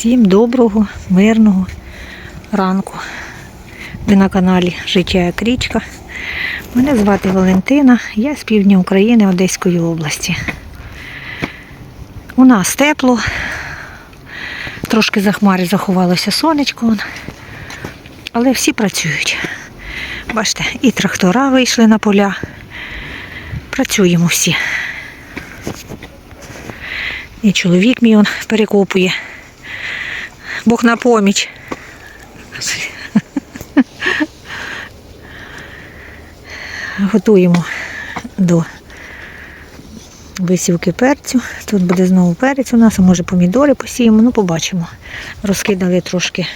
Всім доброго, мирного ранку. Ви на каналі Життя як річка. Мене звати Валентина, я з півдня України Одеської області. У нас тепло, трошки за хмари заховалося сонечко, але всі працюють. Бачите, і трактора вийшли на поля. Працюємо всі. І чоловік мій он перекопує. Бог на поміч. Готуємо до висівки перцю. Тут буде знову перець у нас, а може помідори посіємо, ну побачимо. Розкидали трошки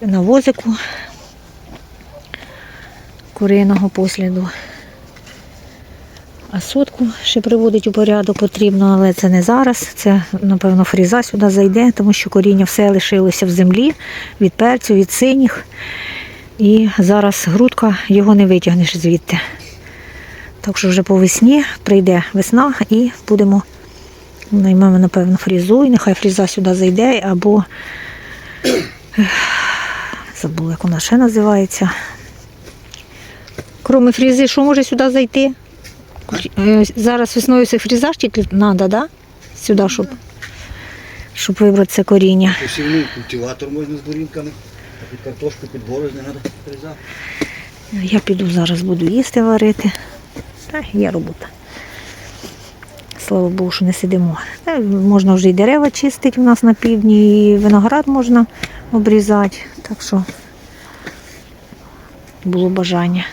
навозику куриного посліду. А сотку ще приводить у порядок потрібно, але це не зараз. Це, напевно, фріза сюди зайде, тому що коріння все лишилося в землі від перцю, від синіх. І зараз грудка його не витягнеш звідти. Так що вже по весні прийде весна і будемо наймемо, напевно, фрізу, і нехай фріза сюди зайде, або забула, як вона ще називається. Кроме фрізи, що може сюди зайти? Е, Зараз весною фрізаж тільки треба, да? Сюди, щоб, щоб вибрати це коріння. Посівний культиватор можна з бурінками, а під картошку, під борозни треба фреза. Я піду зараз буду їсти варити. Та є робота. Слава Богу, що не сидимо. Та, можна вже і дерева чистити у нас на півдні, і виноград можна обрізати. Так що було бажання.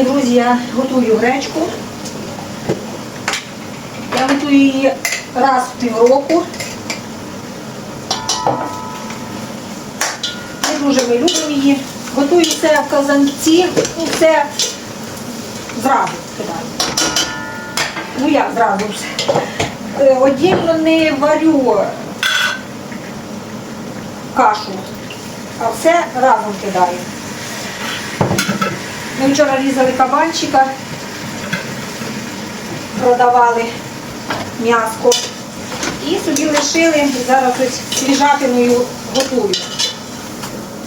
Сьогодні, друзі, я готую гречку. Я готую її раз в півроку. Не дуже ми любимо її. Готую це в казанці і все зразу кидаю. Ну як зразу все. Е, Отдільно не варю кашу, а все разом кидаю. Ми вчора різали кабанчика, продавали м'яско. І собі лишили, зараз ось свіжатиною готую.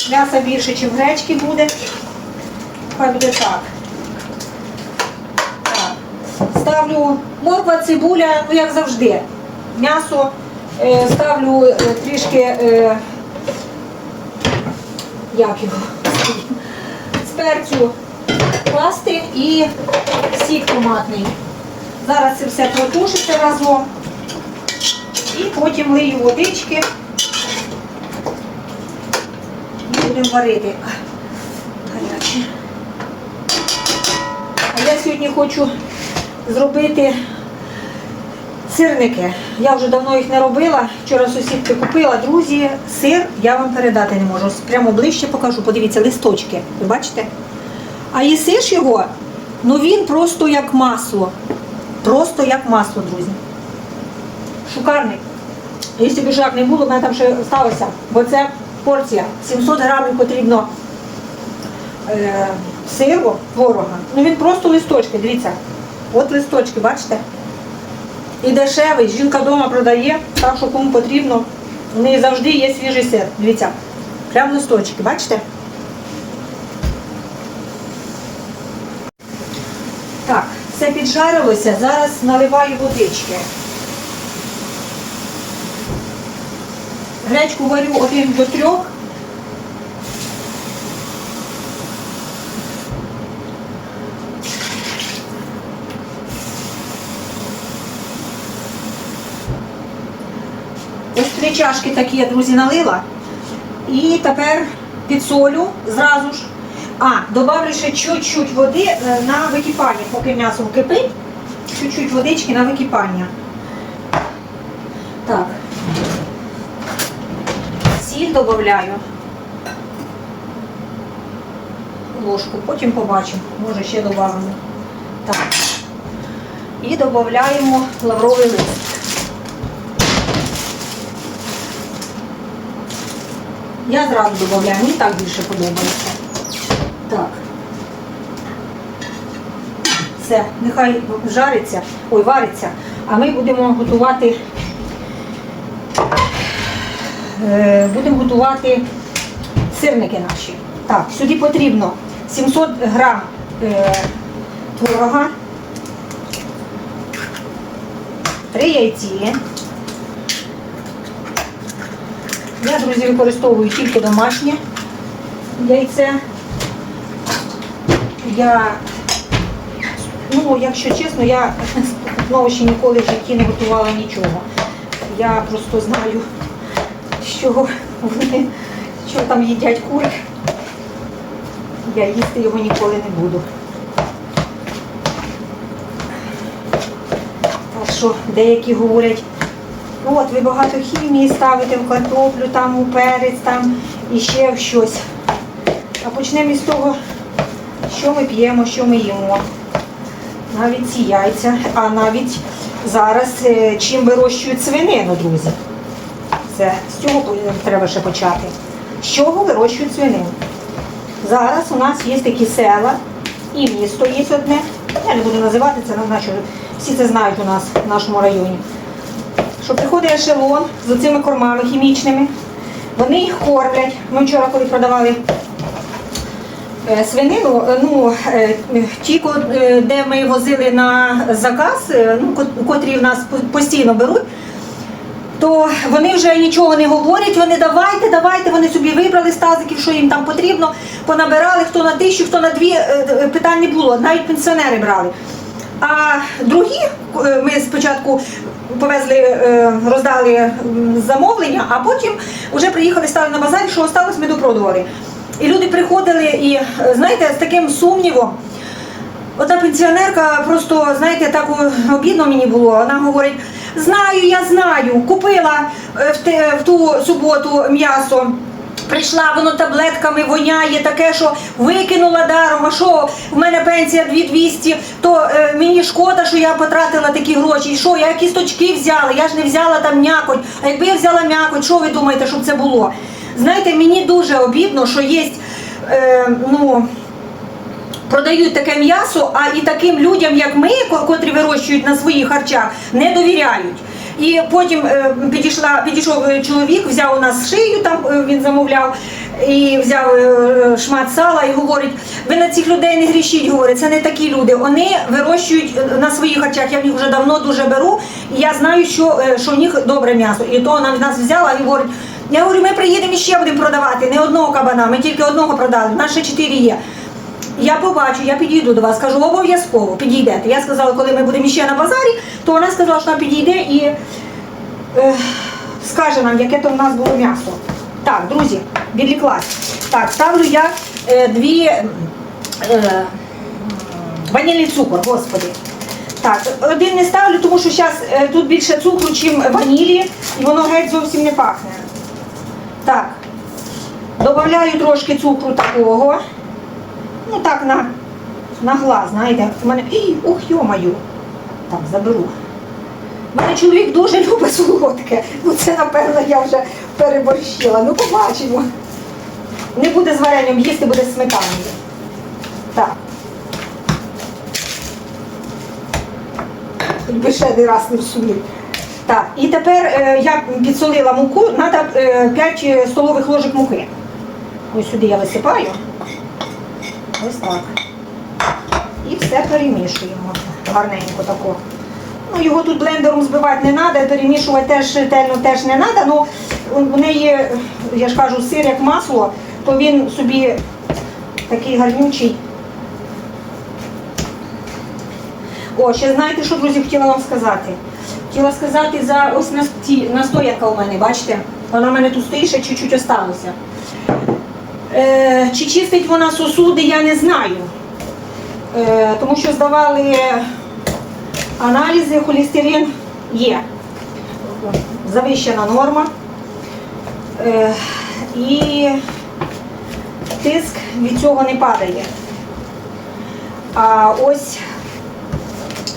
М'яса більше, ніж гречки буде. Хай буде так. Ставлю морква, цибуля, ну як завжди. М'ясо е, ставлю е, трішки, е, як його, з перцю класти і сік томатний. Зараз це все протушиться разом. І потім лию водички і будемо варити. А я сьогодні хочу зробити сирники. Я вже давно їх не робила. Вчора сусідки купила. Друзі, сир я вам передати не можу. Прямо ближче покажу. Подивіться, листочки. Ви бачите? А їсиш його, ну він просто як масло. Просто як масло, друзі. Шукарник. Якщо б жак не було, в мене там ще сталося, бо це порція. 700 грамів потрібно е, сиру, творога. Ну він просто листочки, дивіться. От листочки, бачите? І дешевий, жінка вдома продає, так що кому потрібно. У неї завжди є свіжий сир. Дивіться. Прям листочки, бачите? Так, все піджарилося, зараз наливаю водички. Гречку варю один до трьох. Ось три чашки такі я, друзі, налила. І тепер підсолю зразу ж. А, добавлю ще чуть-чуть води е, на википання, поки м'ясо кипить. Чуть-чуть водички на википання. Так. Сіль додаю. Ложку, потім побачимо. Може ще додамо. Так. І додаємо лавровий лист. Я зразу додаю, мені так більше подобається. Так. Все, нехай жариться, ой, вариться, а ми будемо готувати. е, Будемо готувати сирники наші. Так, сюди потрібно 700 грам е, творога, 3 яйці. Я, друзі, використовую тільки домашнє яйце. Я, ну, якщо чесно, я знову ще ніколи в житті не готувала нічого. Я просто знаю, що вони, що там їдять кури. Я їсти його ніколи не буду. Так що деякі говорять, «Ну, от ви багато хімії ставите в картоплю, там у перець, там і ще в щось. А почнемо із того, що ми п'ємо, що ми їмо. Навіть ці яйця, а навіть зараз е, чим вирощують свинину, друзі. Це з цього треба ще почати. З чого вирощують свинину? Зараз у нас є такі села і місто є одне. Я не буду називати це, знаю, всі це знають у нас в нашому районі. Що приходить ешелон з цими кормами хімічними, вони їх кормлять. Ми вчора, коли продавали свинину, е, ну, е, ті, е, де ми возили на заказ, е, ну, котрі в нас постійно беруть, то вони вже нічого не говорять, вони давайте, давайте, вони собі вибрали з тазиків, що їм там потрібно, понабирали, хто на тисячу, хто на дві, е, е, питань не було, навіть пенсіонери брали. А другі, е, ми спочатку повезли, е, роздали замовлення, а потім вже приїхали, стали на базарі, що осталось, ми допродували. І люди приходили і, е, знаєте, з таким сумнівом, Ота пенсіонерка просто, знаєте, так обідно мені було. Вона говорить: знаю, я знаю, купила е, в, те- в ту суботу м'ясо. Прийшла, воно таблетками воняє, таке, що викинула даром. А що в мене пенсія 2200, то е, мені шкода, що я потратила такі гроші. І що, я кісточки взяла, я ж не взяла там м'якоть. А якби я взяла м'якоть, що ви думаєте, щоб це було? Знаєте, мені дуже обідно, що є. Е, ну, продають таке м'ясо, а і таким людям, як ми, ко- котрі вирощують на своїх харчах, не довіряють. І потім е, підійшла, підійшов е, чоловік, взяв у нас шию, там е, він замовляв, і взяв шмат сала і говорить: ви на цих людей не грішіть, говорить, це не такі люди. Вони вирощують на своїх харчах. Я в них вже давно дуже беру, і я знаю, що, що в них добре м'ясо. І то в нас взяла і говорить. Я говорю, ми приїдемо і ще будемо продавати, не одного кабана, ми тільки одного продали, в нас ще чотири є. Я побачу, я підійду до вас, кажу, обов'язково підійдете. Я сказала, коли ми будемо ще на базарі, то вона сказала, що вона підійде і е, скаже нам, яке то в нас було м'ясо. Так, друзі, відліклась. Так, ставлю я е, дві е, ванільний цукор, господи. Так, один не ставлю, тому що зараз тут більше цукру, ніж ванілі, і воно геть зовсім не пахне. Так, додаю трошки цукру такого. Ну так на, на глаз, знаєте, у мене. Ій, ух, йомаю. Так, заберу. У мене чоловік дуже любить солодке. Ну це, напевно, я вже переборщила. Ну, побачимо. Не буде з варенням їсти, буде з сметаною. Так. Хоч би ще один раз не всунуть. Так, і тепер е, я підсолила муку, треба 5 столових ложок муки. Ось сюди я висипаю. Ось так. І все перемішуємо гарненько тако. Ну, його тут блендером збивати не треба, перемішувати теж ретельно теж не треба. Ну, у неї, я ж кажу, сир як масло, то він собі такий гарнючий. О, ще знаєте, що, друзі, хотіла вам сказати? Хотіла сказати за ось настоянка у мене, бачите? Вона в мене тут стоїть, ще чуть-чуть осталося. Е, чи чистить вона сосуди, я не знаю. Е, тому що здавали аналізи, холестерин є. Завищена норма. Е, і тиск від цього не падає. А ось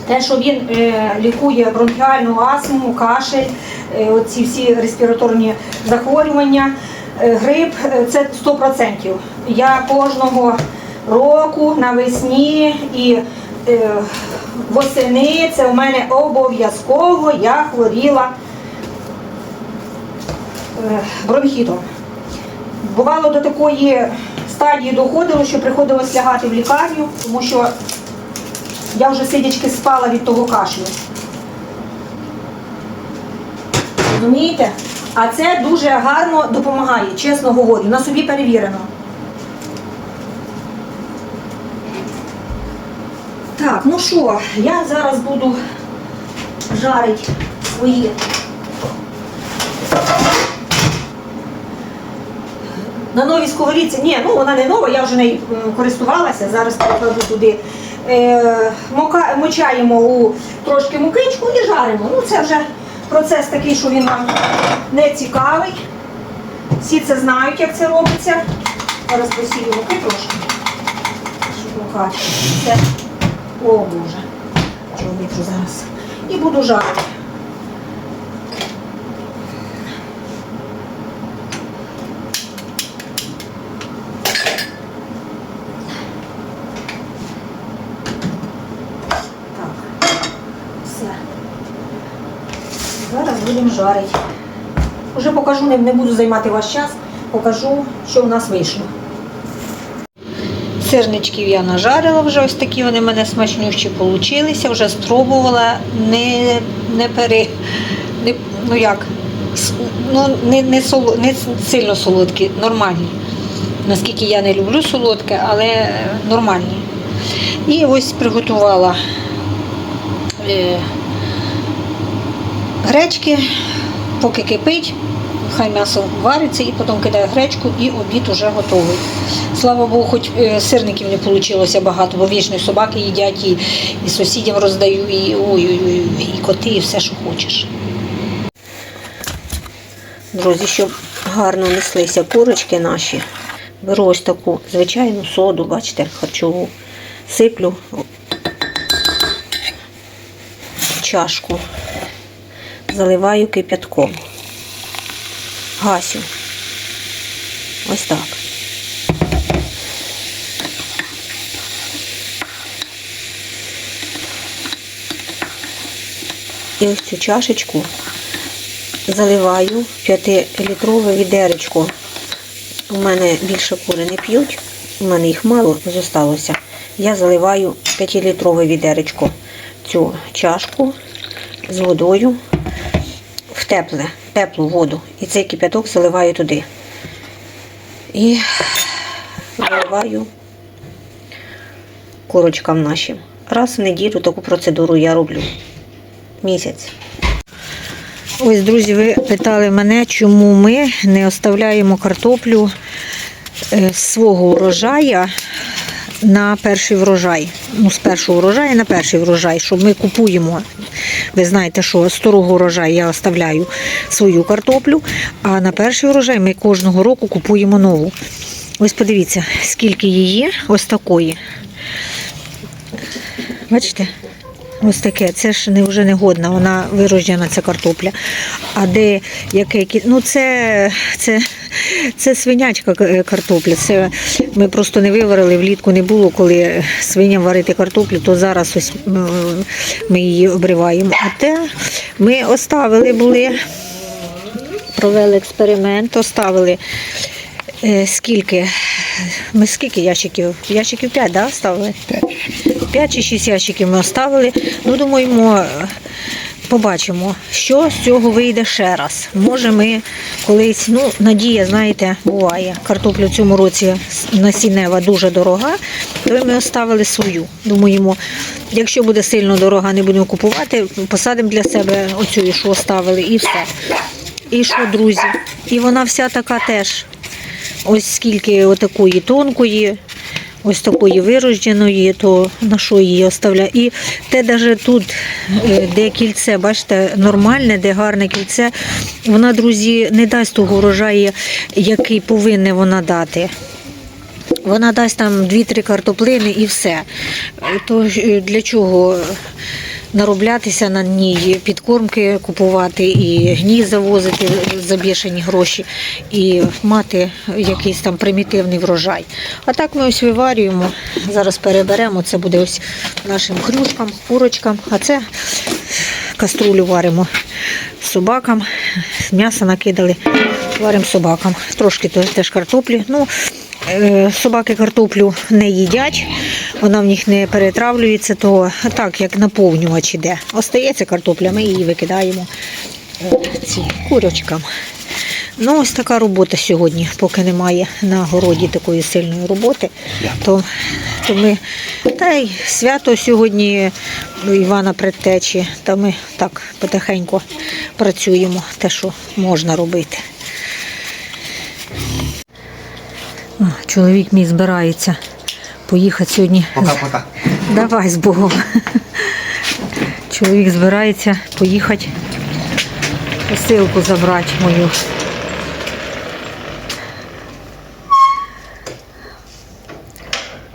те, що він е, лікує бронхіальну астму, кашель, е, оці всі респіраторні захворювання. Е, Гриб е, це 100%. Я кожного року навесні і восени це у мене обов'язково я хворіла бронхітом. Бувало до такої стадії доходило, що приходилось лягати в лікарню, тому що я вже сидячки спала від того кашлю. Розумієте? А це дуже гарно допомагає, чесно говорю, на собі перевірено. Так, ну що, я зараз буду жарити свої. На новій сковорідці, ні, ну вона не нова, я вже нею користувалася, зараз перекладу туди. Е, мочаємо у трошки мукичку і жаримо. Ну це вже процес такий, що він нам не цікавий. Всі це знають, як це робиться. Зараз посію муки трошки. Щоб мука. О Боже. Чоловік вже зараз. І буду жарити. Так. Все. Жарити. Уже покажу, не, буду займати ваш час, покажу, що у нас вийшло. Сирничків я нажарила вже ось такі, вони в мене смачнющі получилися, вже спробувала, не, не пере. Не, ну як, ну, не, не, соло, не сильно солодкі, нормальні. Наскільки я не люблю солодке, але нормальні. І ось приготувала е, гречки, поки кипить, хай м'ясо вариться і потім кидаю гречку і обід уже готовий. Слава Богу, хоч е, сирників не вийшло багато, бо вічно собаки їдять, і, і сусідям роздаю, і, ой-ой-ой, і коти, і все, що хочеш. Друзі, щоб гарно неслися курочки наші, беру ось таку звичайну соду, бачите, харчову, сиплю чашку, заливаю кип'ятком. Гасю. Ось так. І ось цю чашечку заливаю в 5-літрове відеречко. У мене більше кури не п'ють, у мене їх мало зосталося. Я заливаю 5-літрове відеречко цю чашку з водою тепле, теплу воду. І цей кипяток заливаю туди. І заливаю курочкам нашим. Раз в неділю таку процедуру я роблю. Місяць. Ось, друзі, ви питали мене, чому ми не оставляємо картоплю е, свого урожая на перший врожай. Ну, з першого врожаю на перший врожай, що ми купуємо. Ви знаєте, що з старого урожаю я оставляю свою картоплю, а на перший врожай ми кожного року купуємо нову. Ось подивіться, скільки її, ось такої. Бачите? Ось таке, це ж не вже не годна, вона вирождена, ця картопля. А де яке, ну це, це, це свинячка картопля. Це ми просто не виварили, влітку не було, коли свиням варити картоплю, то зараз ось ми її обриваємо. А те ми оставили були, провели експеримент, оставили е, скільки. Ми скільки ящиків? Ящиків 5, да, ставили? 5 чи 6 ящиків ми оставили. Ну, думаємо, побачимо, що з цього вийде ще раз. Може, ми колись, ну, надія, знаєте, буває. Картопля в цьому році насіннева дуже дорога, то ми оставили свою. Думаємо, якщо буде сильно дорога, не будемо купувати, посадимо для себе оцю, що оставили, і все. І що, друзі? І вона вся така теж. Ось скільки отакої тонкої, ось такої вирожденої, то на що її оставляю. І те навіть тут, е, де кільце, бачите, нормальне, де гарне кільце, вона, друзі, не дасть того урожаю, який повинна вона дати. Вона дасть там 2-3 картоплини і все. Е, То е, для чого нароблятися на ній, підкормки купувати і гній завозити за бішені гроші, і мати якийсь там примітивний врожай. А так ми ось виварюємо, зараз переберемо, це буде ось нашим хрюшкам, курочкам, а це каструлю варимо собакам, м'ясо накидали, варимо собакам. Трошки теж картоплі. Ну, е, собаки картоплю не їдять, вона в них не перетравлюється, то так, як наповнювач іде. Остається картопля, ми її викидаємо ці курочкам. Ну, ось така робота сьогодні, поки немає на городі такої сильної роботи, то, то ми та й свято сьогодні Івана предтечі, та ми так потихеньку працюємо, те, що можна робити. Чоловік мій збирається поїхати сьогодні. Пока-пока. Давай з Богом. Чоловік збирається поїхати посилку забрати мою.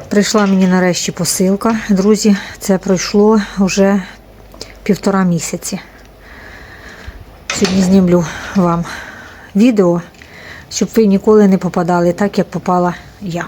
Прийшла мені нарешті посилка. Друзі, це пройшло вже півтора місяці. Сьогодні знімлю вам відео, щоб ви ніколи не попадали так, як попала я.